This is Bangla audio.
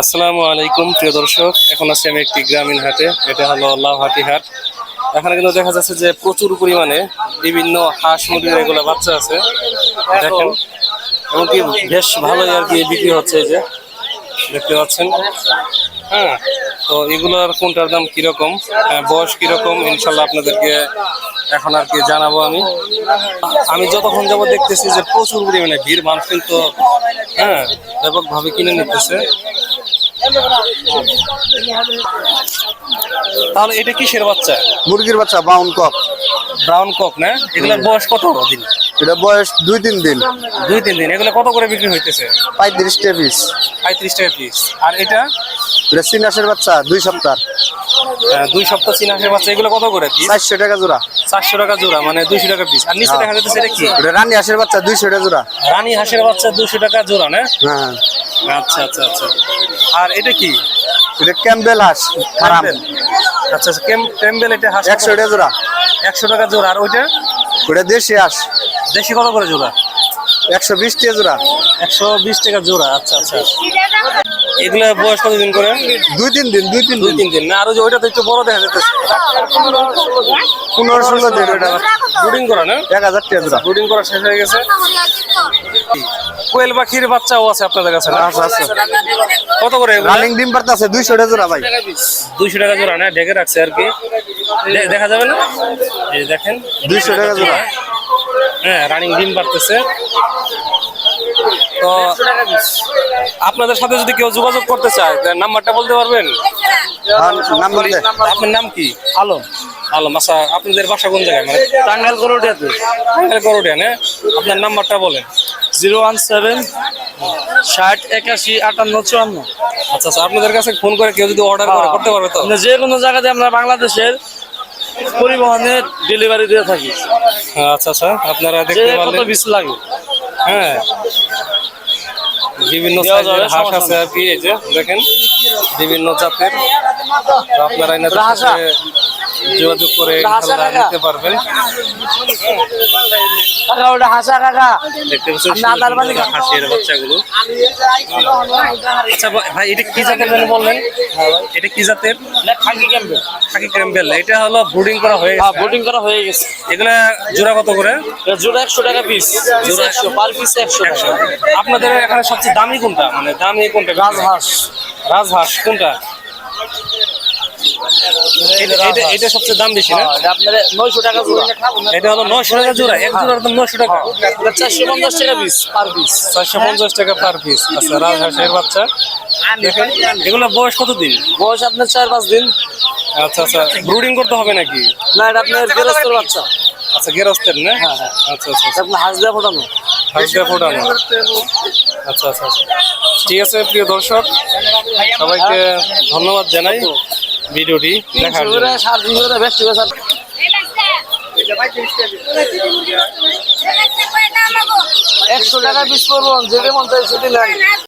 আসসালামু আলাইকুম প্রিয় দর্শক। এখন আছি আমি একটি গ্রামীণ হাটে। এটা হলো লাউহাটি হাট। এখানে কিন্তু দেখা যাচ্ছে যে প্রচুর পরিমাণে বিভিন্ন হাঁস মুরগির এগুলো বাচ্চা আছে। দেখেন। এমনকি বেশ ভালোই আর কি বিক্রি হচ্ছে এই যে। দেখতে পাচ্ছেন। হ্যাঁ তো এগুলোর কোনটার দাম কীরকম? হ্যাঁ, বয়স কীরকম? ইনশাল্লাহ আপনাদেরকে এখন আর কি জানাব আমি। আমি যতক্ষণ যাব দেখতেছি যে প্রচুর পরিমাণে ভিড় মানুষ কিন্তু হ্যাঁ ব্যাপকভাবে কিনে নিতেছে। তাহলে এটা কিসের বাচ্চা? মুরগির বাচ্চা ব্রাউন কক ব্রাউন কক না? এগুলোর বয়স কত? দিন এটা বয়স দুই তিন দিন। দুই তিন দিন। এগুলো কত করে বিক্রি হইতেছে? পঁয়ত্রিশ টাকা পিস পঁয়ত্রিশ টাকা পিস আর এটা? এটা সিনাসের বাচ্চা দুই সপ্তাহ। দুই সপ্তাহ চীন হাঁসের বাচ্চা। এগুলো কত করে পিস চারশো টাকা জোড়া। চারশো টাকা জোড়া মানে দুইশো টাকা পিস আর নিচে দেখা যাচ্ছে এটা কি? রানী হাঁসের বাচ্চা দুইশো টাকা জোড়া। রানী হাঁসের বাচ্চা দুইশো টাকা জোড়া না? হ্যাঁ। আচ্ছা আচ্ছা আচ্ছা। আর এটা কি? এটা ক্যাম্বেল হাঁস ফার্ম আচ্ছা আচ্ছা ক্যাম্বেল এটা হাঁস একশো টাকা জোড়া। একশো টাকা জোড়া। আর ওইটা? ওইটা দেশি হাঁস। দেশি কত করে জোড়া? একশো বিশ টাকা জোড়া। একশো বিশ টাকা জোড়া আচ্ছা আচ্ছা এগুলা বয়স কতদিন করে? দুই তিন দিন দুই তিন দুই তিন দিন। না আর ওই যে ওইটা তো একটু বড় দেখা যাচ্ছে পনেরো ষোলো দিন ওটা ব্রুডিং করা না? এক হাজার টাকা জোড়া। ব্রুডিং করা শেষ হয়ে গেছে। কোয়েল পাখির বাচ্চাও আছে আপনাদের কাছে আচ্ছা আচ্ছা কত করে রানিং ডিম পারতে আছে দুইশো টাকা জোড়া ভাই। দুইশো টাকা জোড়া না? ঢেকে রাখছে আর কি। দেখা যাবে না? এই দেখেন। দুইশো টাকা জোড়া। হ্যাঁ রানিং ডিম পারতেছে তো আপনাদের সাথে যদি কেউ যোগাযোগ করতে চায় তার নাম্বারটা বলতে পারবেন? নাম্বার আপনার নাম কি? আলম। আলম আচ্ছা আপনাদের বাসা কোন জায়গায়? মানে টাঙ্গাইল করোটিয়াতে টাঙ্গাইল করোটিয়া না? আপনার নাম্বারটা বলেন। জিরো ওয়ান সেভেন ষাট একাশি আটান্ন চুয়ান্ন। আচ্ছা আচ্ছা আপনাদের কাছে ফোন করে কেউ যদি অর্ডার করে করতে পারবে তো? যে কোনো জায়গাতে আমরা বাংলাদেশের পরিবহনের ডেলিভারি দিয়ে থাকি। আচ্ছা আচ্ছা আপনারা দেখতে পারলেন কত বিশ পিস লাগে। হ্যাঁ। বিভিন্ন সাইজের হাঁস আছে আর কি এই যে দেখেন বিভিন্ন জাতের। আপনারা? সাথে যোগাযোগ করে? নিতে পারবেন। হাঁসের বাচ্চাগুলো। আচ্ছা ভাই- এটা কি জাতের যেন বললেন? এটা কি জাতের? খাকি খাকি এটা হলো ব্রুডিং করা হয়ে হ্যাঁ গেছে। করা হয়ে গেছে। এগুলা জোড়া কত করে? জোড়া একশো টাকা পিস জোড়া একশো পার পিস একশো একশো। টাকা আপনাদের এখানে সবচেয়ে দামি কোনটা? মানে দামি কোনটা? রাজহাঁস। রাজহাঁস কোনটা? এটা- সবচেয়ে দাম বেশি না? হ্যাঁ, নয়শো টাকা জোড়া। এটা হলো নয়শো টাকা জোড়া এক দাম নয়শো টাকা। চারশো পঞ্চাশ টাকা পিস পার পিস চারশো পঞ্চাশ টাকা পার পিস আচ্ছা রাজহাঁসের বাচ্চা। দেখেন এগুলো বয়স কতদিন? বয়স আপনার চার পাঁচ দিন। আচ্ছা আচ্ছা ব্রুডিং করতে হবে নাকি? না এটা আপনার গেরস্তের বাচ্চা। আচ্ছা গেরস্তের না? হ্যাঁ, হ্যাঁ। আচ্ছা আচ্ছা এটা আপনার হাঁস দিয়ে ফোটানো। হাঁস দিয়ে ফোটানো। আচ্ছা আচ্ছা আচ্ছা। ঠিক আছে প্রিয় দর্শক সবাইকে ধন্যবাদ জানাই। ভিডিওটি দেখার একশো টাকা পিস করব যেটা মন চাই সেটি